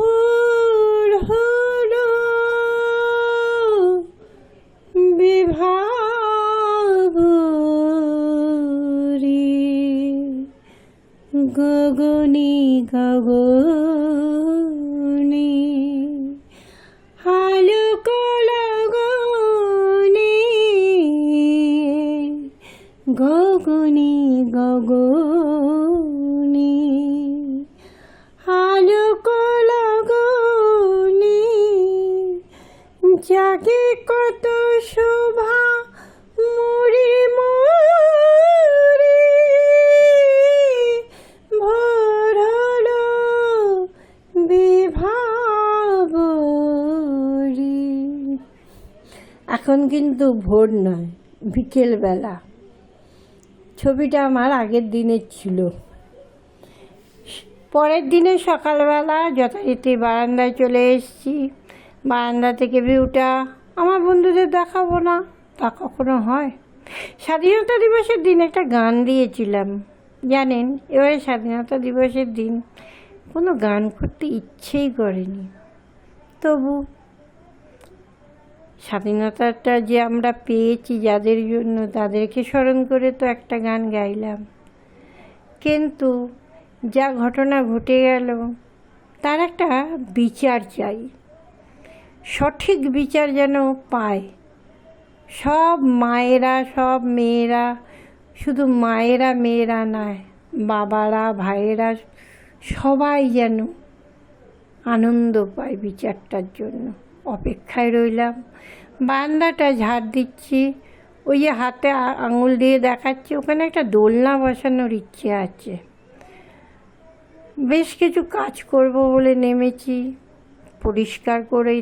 ভোর হলো বিভাবরি গগনি গগনি হালুক লগনি গগনি গগনি। জাগে কত শোভা মুড়ি মুড়ি ভোর হলো এখন কিন্তু ভোর নয়, বিকেলবেলা। ছবিটা আমার আগের দিনের ছিল। পরের দিনে সকালবেলা যথারীতি বারান্দায় চলে এসেছি। বারান্দা থেকে ভিউটা আমার বন্ধুদের দেখাবো না, তা কখনো হয়। স্বাধীনতা দিবসের দিন একটা গান দিয়েছিলাম, জানেন? এবারে স্বাধীনতা দিবসের দিন কোনো গান করতে ইচ্ছেই করেনি। তবু স্বাধীনতাটা যে আমরা পেয়েছি যাদের জন্য, তাদেরকে স্মরণ করে তো একটা গান গাইলাম। কিন্তু যা ঘটনা ঘটে গেল, তার একটা বিচার চাই। সঠিক বিচার যেন পায়। সব মায়েরা, সব মেয়েরা, শুধু মায়েরা মেয়েরা নয়, বাবারা, ভাইয়েরা সবাই যেন আনন্দ পায় বিচারটার জন্য। অপেক্ষায় রইলাম। বারান্দাটা ঝাড় দিচ্ছি। ওই যে হাতে আঙুল দিয়ে দেখাচ্ছি। ওখানে একটা দোলনা বসানোর ইচ্ছে আছে। বেশ কিছু কাজ করব বলে নেমেছি। পরিষ্কার করে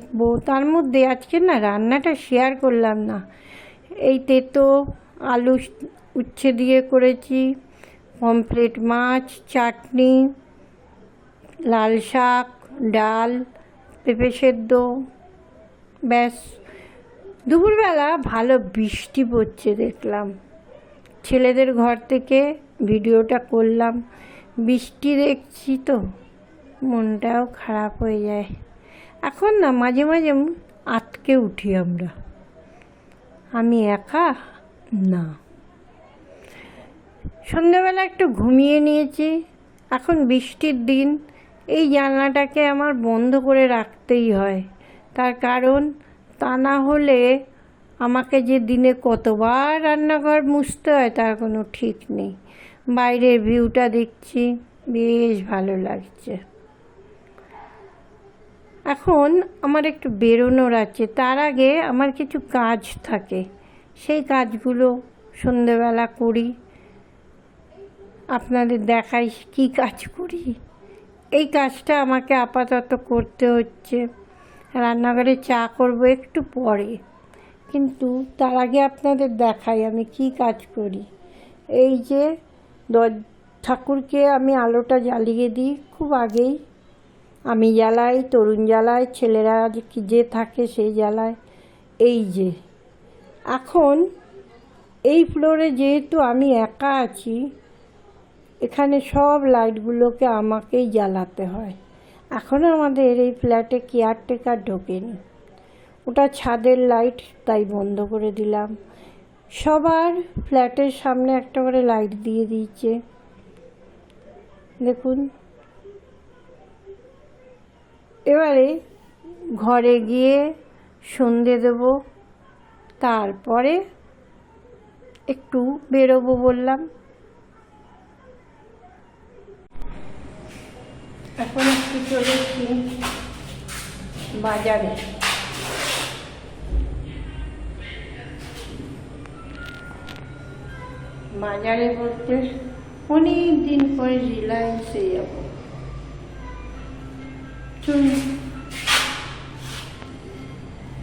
তার মধ্যে আজকে না রান্নাটা শেয়ার করলাম না। এই তেতো, আলু উচ্ছে দিয়ে করেছি, পমফ্রেট মাছ, চাটনি, লাল শাক, ডাল, পেঁপে সেদ্ধ, ব্যাস। দুপুরবেলা ভালো বৃষ্টি পড়ছে দেখলাম। ছেলেদের ঘর থেকে ভিডিওটা করলাম। বৃষ্টি দেখছি তো, মনটাও খারাপ হয়ে যায়। এখন না, মাঝে মাঝে আটকে উঠি আমরা। আমি একা? না। সন্ধ্যাবেলা একটু ঘুমিয়ে নিয়েছি। এখন বৃষ্টির দিন। এই জানলাটাকে আমার বন্ধ করে রাখতেই হয়। তার কারণ, তা না হলে আমাকে যে দিনে কতবার রান্নাঘর মুছতে হয় তার কোনো ঠিক নেই। বাইরের ভিউটা দেখছি, বেশ ভালো লাগছে। এখন আমার একটু বেরোনোর আছে। তার আগে আমার কিছু কাজ থাকে। সেই কাজগুলো সন্ধেবেলা করি। আপনাদের দেখাই কি কাজ করি। এই কাজটা আমাকে আপাতত করতে হচ্ছে। রান্নাঘরে চা করব একটু পরে। কিন্তু তার আগে আপনাদের দেখাই আমি কি কাজ করি। এই যে ঠাকুরকে আমি আলোটা জ্বালিয়ে দিই। খুব আগেই আমি জ্বালাই, তরুণ জ্বালাই, ছেলেরা কি যে থাকে সেই জ্বালায়। এই যে, এখন এই ফ্লোরে যেহেতু আমি একা আছি, এখানে সব লাইটগুলোকে আমাকেই জ্বালাতে হয়। এখনও আমাদের এই ফ্ল্যাটে কেয়ারটেকার ঢোকেনি। ওটা ছাদের লাইট তাই বন্ধ করে দিলাম। সবার ফ্ল্যাটের সামনে একটা করে লাইট দিয়ে দিয়েছে। দেখুন। এবারে ঘরে গিয়ে সন্ধে দেব, তারপরে একটু বেরোবো বললাম। এখন একটু চলেছি বাজারে। বাজারে বলতে অনেক দিন পরে রিলায়েন্সে যাব।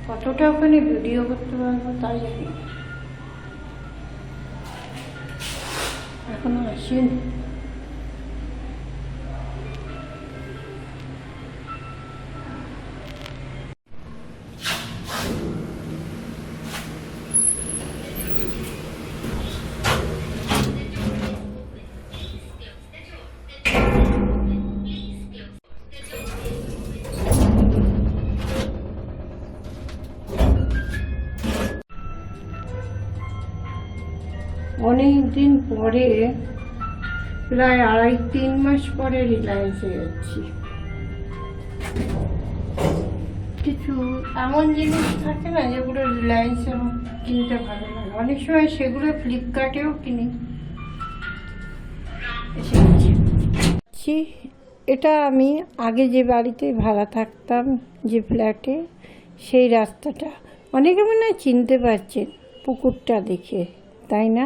কতটা ওখানে ভিডিও করতে পারব তাই জানি। এখনও আসেনি। অনেক দিন পরে প্রায় আড়াই তিন মাস পরে রিলায়েন্সে যাচ্ছি। কিছু এমন জিনিস থাকে না যেগুলো রিলায়েন্সে কিনতে ভালো লাগে? অনেক সময় সেগুলো ফ্লিপকার্টেও কিনি। এটা আমি আগে যে বাড়িতে ভাড়া থাকতাম যে ফ্ল্যাটে সেই রাস্তাটা। অনেকে মনে হয় চিনতে পারছেন পুকুরটা দেখে তাই না?